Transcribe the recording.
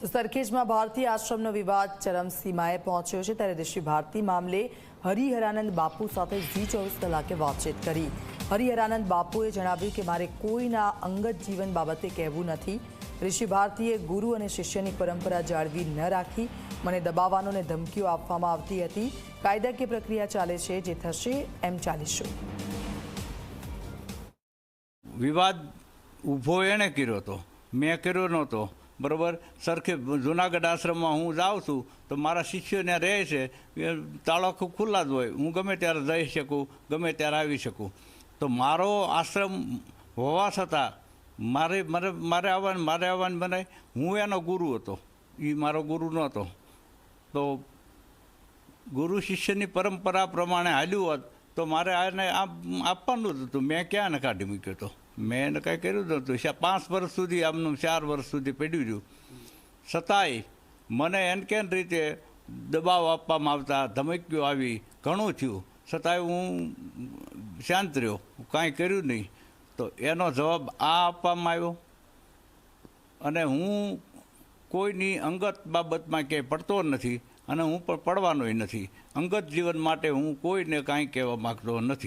તો સરખેજમાં ભારતી આશ્રમનો વિવાદ ચરમસીમાએ પહોંચ્યો છે ત્યારે ઋષિ ભારતી મામલે હરિહરાનંદ બાપુ સાથે ઝી ચોવીસ કલાકે વાતચીત કરી. હરિહરાનંદ બાપુએ જણાવ્યું કે, મારે કોઈના અંગત જીવન બાબતે કહેવું નથી. ઋષિ ભારતીએ ગુરુ અને શિષ્યની પરંપરા જાળવી ન રાખી. મને દબાવવાનો અને ધમકીઓ આપવામાં આવતી હતી. કાયદાકીય પ્રક્રિયા ચાલે છે. જે થશે એમ ચાલીશું. વિવાદ ઊભો એણે કર્યો હતો મેં કર્યો નહોતો. બરોબર? સરખે જુનાગઢ આશ્રમમાં હું જાઉં છું, તો મારા શિષ્યો ત્યાં રહે છે. તાળા ખૂબ ખુલ્લા જ હોય. હું ગમે ત્યારે જઈ શકું, ગમે ત્યારે આવી શકું. તો મારો આશ્રમ હોવા છતાં મારે મારે મારે આવવાનું મારે આવવાનું મને, હું એનો ગુરુ હતો. એ મારો ગુરુ નહોતો. તો ગુરુ શિષ્યની પરંપરા પ્રમાણે હાલ્યું હોત, તો મારે આને આપ- આપવાનું જ હતું. મેં ક્યાં કાઢી મૂક્યો હતો મેં એને કાંઈ કર્યું જ નહોતું. પાંચ વર્ષ સુધી આમનું ચાર વર્ષ સુધી પડ્યું રહ્યું. છતાંય મને એન કેન રીતે દબાવ આપવામાં આવતા ધમકીઓ આવી ઘણું થયું. છતાંય હું શાંત રહ્યો. કાંઈ કર્યું નહીં. તો એનો જવાબ આ આપવામાં આવ્યો. અને હું કોઈની અંગત બાબતમાં ક્યાંય પડતો નથી અને હું પણ પડવાનોય નથી. અંગત જીવન માટે હું કોઈને કાંઈ કહેવા માગતો નથી.